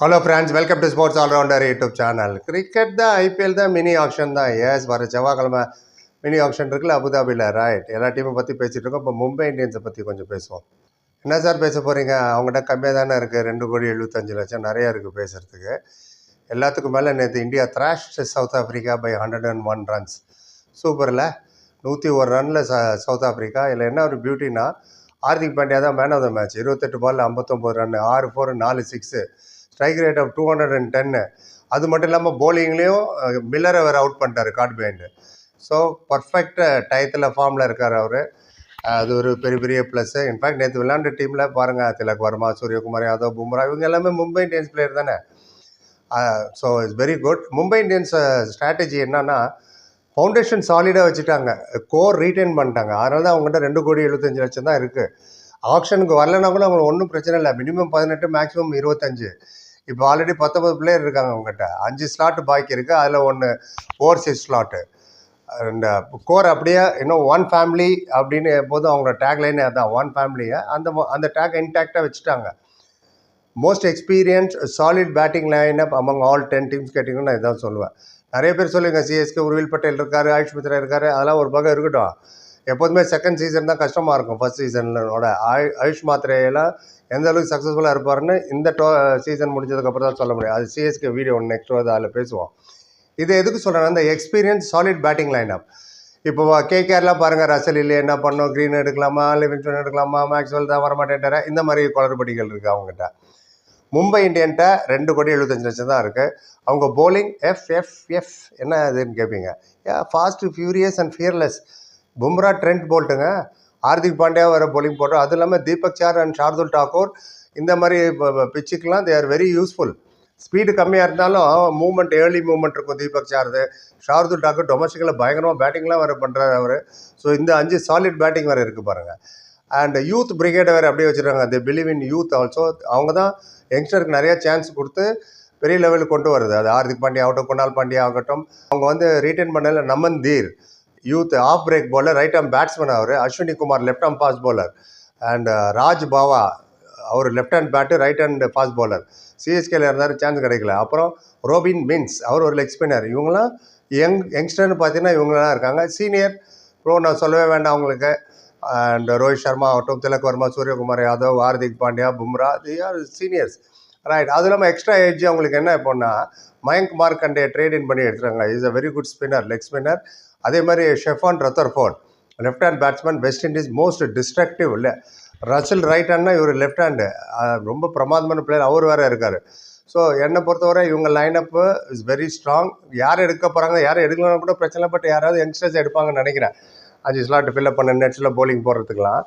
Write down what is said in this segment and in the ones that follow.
Hello friends welcome to sports allrounder YouTube channel cricket தான் IPL தான் mini option தான். S வர செவ்வாய்க்கிழமை மினி ஆப்ஷன் இருக்குல்ல அபுதாபியில் ரைட் எல்லா டீமை பற்றி பேசிகிட்டு இருக்கோம். இப்போ மும்பை இந்தியன்ஸை பற்றி கொஞ்சம் பேசுவோம். என்ன சார் பேச போகிறீங்க அவங்ககிட்ட கம்மியாக தானே இருக்குது ரெண்டு கோடி எழுபத்தஞ்சு லட்சம் நிறையா இருக்குது பேசுகிறதுக்கு எல்லாத்துக்கும் மேலே நேற்று India thrash South Africa by hundred and one runs சூப்பரில் நூற்றி ஒரு ரனில் ச சவுத் ஆஃப்ரிக்கா இதில் என்ன ஒரு பியூட்டினா ஹார்திக் பாண்டியா தான் மேன் ஆஃப் த மேட்ச் இருபத்தெட்டு பால் ஐம்பத்தொம்போது ரன் ஆறு ஃபோர் நாலு six strike rate of two hundred and ten அது மட்டும் இல்லாமல் போலிங்லேயும் மில்லரை வேறு அவுட் பண்ணிட்டார் காட் பேண்டு ஸோ பர்ஃபெக்டாக டயத்தில் ஃபார்மில் இருக்கார் அவர். அது ஒரு பெரிய பெரிய ப்ளஸ்ஸு இன்ஃபேக்ட் நேற்று விளையாண்ட டீமில் பாருங்கள் திலக் வர்மா சூரியகுமார் யாதவ் பும்ரா இவங்க எல்லாமே மும்பை இந்தியன்ஸ் பிளேயர் தானே. So it's very good Mumbai Indians strategy என்னன்னா ஃபவுண்டேஷன் சாலிடாக வச்சுட்டாங்க. கோர் ரீட்டைன் பண்ணிட்டாங்க. அதனால தான் அவங்ககிட்ட ரெண்டு கோடி எழுபத்தஞ்சு லட்சம் தான் இருக்குது ஆப்ஷனுக்கு வரலனா கூட அவங்களுக்கு ஒன்றும் பிரச்சனை இல்லை. மினிமம் பதினெட்டு மேக்ஸிமம் இருபத்தஞ்சு. இப்போ ஆல்ரெடி பத்தொம்பது பிளேயர் இருக்காங்க அவங்ககிட்ட அஞ்சு ஸ்லாட்டு பாக்கி இருக்குது அதில் ஒன்று ஓவர்சீஸ் ஸ்லாட்டு இந்த கோர் அப்படியே இன்னும் ஒன் ஃபேமிலி அப்படின்னு எப்போதும் அவங்களோட டேக்லைனே அதான் ஒன் ஃபேமிலியை அந்த அந்த டேக் இன்டாக்டாக வச்சுட்டாங்க. Most experience solid batting line up among all ten teams கேட்டிங்கன்னா நான் இதான் சொல்லுவேன். நிறைய பேர் சொல்லுங்கள் சிஎஸ்கே உருவில் பட்டேல் இருக்கார் ஆயுஷ் மித்ரா இருக்கார் அதெல்லாம் ஒரு பக்கம் இருக்கட்டும். எப்போதுமே செகண்ட் சீசன் தான் கஷ்டமாக இருக்கும் ஃபர்ஸ்ட் சீசனோட ஆயு ஆயுஷ் மாத்திரையெல்லாம் எந்த அளவுக்கு சக்ஸஸ்ஃபுல்லாக இருப்பாருன்னு இந்த டோ சீசன் முடிஞ்சதுக்கப்புறம் தான் சொல்ல முடியும். அது சிஎஸ்கே வீடியோ ஒன்று நெக்ஸ்ட் வந்து அதில் பேசுவோம். இது எதுக்கு சொல்கிறேன்னா அந்த experience solid batting line up இப்போ கேகேஆர்லாம் பாருங்கள் ரசல் இல்லை என்ன பண்ணோம் க்ரீன் எடுக்கலாமா? லிவிங்ஸ்டன் எடுக்கலாமா? மேக்ஸ்வெல் தான் வரமாட்டேன்ட்டார? இந்த மாதிரி குளறுபடிகள் இருக்குது அவங்ககிட்ட. மும்பை இந்தியன்ட்ட ரெண்டு கோடி எழுபத்தஞ்சு லட்சம் தான் இருக்குது அவங்க போலிங் எஃப் எஃப் எஃப் என்ன இதுன்னு கேட்பீங்க A fast furious and fearless Bumrah Trent போல்ட்டுங்க. Hardik Pandya வர போலிங் போட்டோம் அதுவும் இல்லாமல் தீபக் சார் அண்ட் ஷார்துல் டாக்கூர் இந்த மாதிரி பிச்சுக்கெலாம் they are very useful speed கம்மியாக இருந்தாலும் மூவ்மெண்ட் ஏர்லி மூவ்மெண்ட் இருக்கும் தீபக் சார்து. ஷார்துல் டாக்கூர் டொமஸ்டிக்கில் பயங்கரமாக பேட்டிங்லாம் வேறு பண்ணுறாரு அவர். ஸோ இந்த அஞ்சு சாலிட் பேட்டிங் வேறு இருக்குது பாருங்கள் அண்ட் யூத் பிரிகேடை வேறு அப்படியே வச்சுருக்காங்க. The believe in youth also அவங்க தான் யங்ஸ்டருக்கு நிறையா சான்ஸ் கொடுத்து பெரிய லெவலுக்கு கொண்டு வருது. அது ஹார்திக் பாண்டியா ஆகட்டும் குணால் பாண்டியா ஆகட்டும். அவங்க வந்து ரீட்டைன் பண்ணல Naman Dhir youth off break bowler right arm batsman our Ashwani Kumar left arm fast bowler and Raj Bawa our left hand bat right hand fast bowler சிஎஸ்கேல இருந்தார் சான்ஸ் கிடைக்கல. அப்புறம் ரோபின் மின்ஸ் அவர் ஒரு லெக் ஸ்பின்னர் இவங்களாம் young யங்ஸ்டர்னு பார்த்தீங்கன்னா இவங்களாம் இருக்காங்க. சீனியர் ப்ரோ நான் சொல்லவே வேண்டாம் அவங்களுக்கு அண்ட் uh, ரோஹித் சர்மா ஆகட்டும் Tilak Varma Suryakumar Yadav Hardik Pandya Bumrah the are seniors right அது இல்லாமல் எக்ஸ்ட்ரா ஏஜ் அவங்களுக்கு என்ன இப்போன்னா மயங்க் மார்க்கண்டே ட்ரேட் இன் பண்ணி எடுத்துருக்காங்க. Is a very good spinner leg spinner அதே மாதிரி ஷெஃபான் phone left hand batsman West Indies most destructive இல்லை ரசல் ரைட் ஹேண்ட்னா இவர் லெஃப்ட் ஹேண்டு ரொம்ப பிரமாதமான பிளேயர் அவர் வேறு இருக்கார். ஸோ என்னை பொறுத்தவரை இவங்க லைனப்பு இஸ் வெரி ஸ்ட்ராங் யார் எடுக்க போகிறாங்க யார் எடுக்கலன்னா கூட பிரச்சனை பட் யாராவது யங்ஸ்டர்ஸ் எடுப்பாங்கன்னு நினைக்கிறேன். அஞ்சு ஸ்லாட் ஃபில்அப் பண்ண நெட்ஸில் போலிங் போடுறதுக்கெலாம்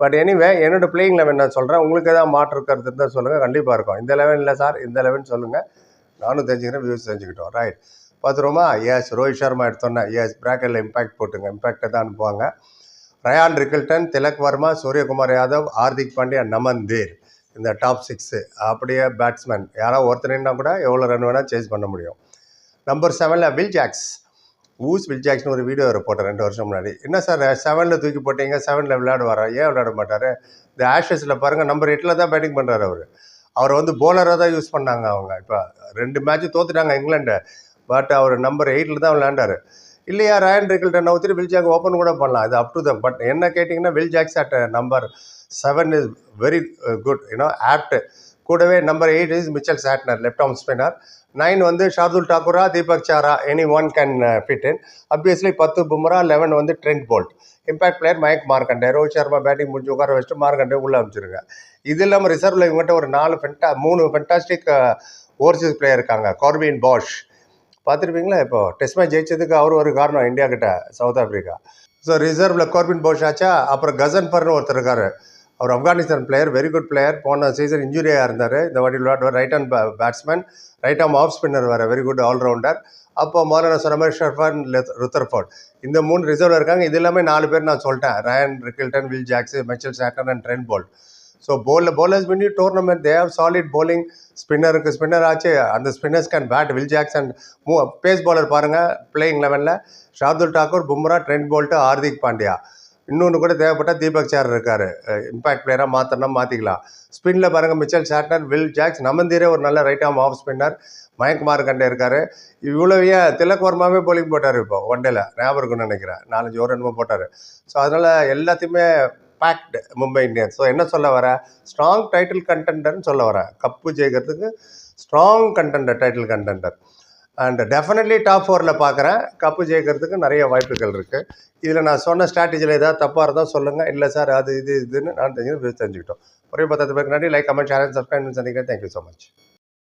பட் எனிவே என்னோட பிளேயிங் லெவன் நான் சொல்கிறேன் உங்களுக்கு ஏதாவது மாற்று கருத்து இருந்தால் சொல்லுங்கள் கண்டிப்பாக இருக்கும். இந்த லெவன் இல்லை சார் இந்த லெவன் சொல்லுங்கள் நானும் தெரிஞ்சுக்கிறேன் வியூஸ் தெரிஞ்சுக்கிட்டோம். ரைட் பார்த்துருவோமா? எஸ் ரோஹித் சர்மா எடுத்தோன்னே எஸ் பிராக்கெட்டில் இம்பாக்ட் போட்டுங்க. இம்பாக்டை தான் அனுப்புவாங்க. ரயான் ரிக்கில்டன் திலக் வர்மா சூரியகுமார் யாதவ் ஹார்திக் பாண்டியா நமன் தேர் இந்த டாப் சிக்ஸு அப்படியே பேட்ஸ்மேன் யாராவது ஒருத்தனா கூட எவ்வளோ ரன் வேணால் சேஸ் பண்ண முடியும். நம்பர் செவனில் வில் ஜாக்ஸ் ஊஸ் வில் ஜாக்ஸ்னு ஒரு வீடியோ போட்டேன் ரெண்டு வருஷம் முன்னாடி. என்ன சார் செவனில் தூக்கி போட்டீங்க செவனில் விளையாடுவாரா ஏன் விளையாட மாட்டார்? இந்த ஆஷஸில் பாருங்கள் நம்பர் எட்டில் தான் பேட்டிங் பண்ணுறாரு அவர். அவர் வந்து போலராக தான் யூஸ் பண்ணாங்க அவங்க. இப்போ ரெண்டு மேட்ச்சும் தோத்துட்டாங்க இங்கிலாண்டு பட் அவர் நம்பர் எயிட்டில் தான் விளையாண்டார். இல்லையா ராயன் ரிக்கில்டன் நவுத்திட்டு வில் ஜாக் ஓப்பன் கூட பண்ணலாம். இது அப் டு த பட் என்ன கேட்டிங்கன்னா Will Jacks at number seven is very good you know apt கூடவே number eight is Mitchell Santner left arm spinner nine வந்து ஷார்துல் டாக்கூரா தீபக் சாரா any one can fit in obviously பத்து Bumrah eleven வந்து Trent Boult impact player Mayank Markande Rohit Sharma batting முடிஞ்சு உட்கார வச்சுட்டு மார்க்கண்டே உள்ளே அமைச்சிருங்க இது இல்லாமல் ரிசர்வில் இவங்ககிட்ட ஒரு நாலு ஃபென்டா மூணு ஃபென்டாஸ்டிக் ஓவர்சீஸ் பிளேயர் இருக்காங்க. கார்பின் பாஷ் பார்த்துருப்பீங்களா? இப்போ டெஸ்ட் மேட்ச் ஜெயிச்சதுக்கு அவர் ஒரு காரணம் இந்தியா கிட்ட சவுத் ஆஃப்ரிக்கா ஸோ ரிசர்வில் கோர்பின் போஷ் ஆச்சா அப்புறம் கசன் பர்னு ஒருத்தர் இருக்கார். அவர் Afghanistan player very good player போன சீசன் இன்ஜுரியாக இருந்தார். இந்த வாட்டி விளையாடுவார் right hand batsman right arm off spinner வேறு வெரி குட் ஆல்ரவுண்டர் அப்போ முதல்ல நான் சொன்ன மாதிரி ஷர்ஃபான் ருத்தர்ஃபோர்ட் இந்த மூணு ரிசர்வில் இருக்காங்க. இது எல்லாமே நாலு பேர் நான் சொல்லிட்டேன். Ryan Rickelton Will Jacks Mitchell Santner and Trent Boult so போலில் bowlers win you tournament. They have solid ஸ்பின்னருக்கு ஸ்பின்னர் ஆச்சு. அந்த spinners can bat Will Jacks and and மூ பேஸ் பாலர் பாருங்கள் பிளேயிங் லெவனில் ஷார்துல் டாக்கூர் பும்ரா ட்ரெண்ட் போல்ட்டு ஹார்திக் பாண்டியா இன்னொன்று கூட தேவைப்பட்டால் தீபக் சார் இருக்கார். இம்பாக்ட் பிளேயராக மாற்றணும் மாற்றிக்கலாம் ஸ்பின்னில் பாருங்கள் மிச்சல் சாட்னர் வில் ஜாக்ஸ் நமந்தீரே ஒரு நல்ல ரைட் ஆம் ஆஃப் ஸ்பின்னர் மயக்குமார் கண்டே இருக்கார். இவ்வளோ ஏன்? திலக் வர்மாவே போலிங் போட்டார் இப்போ ஒன் டேல ஞாபகம் இருக்குன்னு நினைக்கிறேன். நாலஞ்சு ஓவர் என்னமோ போட்டார். ஸோ அதனால் எல்லாத்தையுமே பேக்டு மும்பை இந்தியன்ஸ் ஸோ என்ன சொல்ல வர? ஸ்ட்ராங் டைட்டில் கண்டெண்டர்னு சொல்ல வரேன் கப்பு ஜெயிக்கிறதுக்கு strong contender title contender and definitely top ஃபோரில் பார்க்குறேன் கப்பு ஜெயிக்கிறதுக்கு நிறைய வாய்ப்புகள் இருக்குது இதில் நான் சொன்ன ஸ்ட்ராட்டஜியில் ஏதாவது தப்பாக இருந்தால் சொல்லுங்கள் இல்லை சார் அது இது இதுன்னு நான் தெரிஞ்சு தெரிஞ்சுக்கிட்டோம். ஒரே பத்தத்து பேருக்கு நன்றி. லைக் கமெண்ட் ஷேர் சப்ஸ்கிரைப் சந்திக்கிறேன். Thank you so much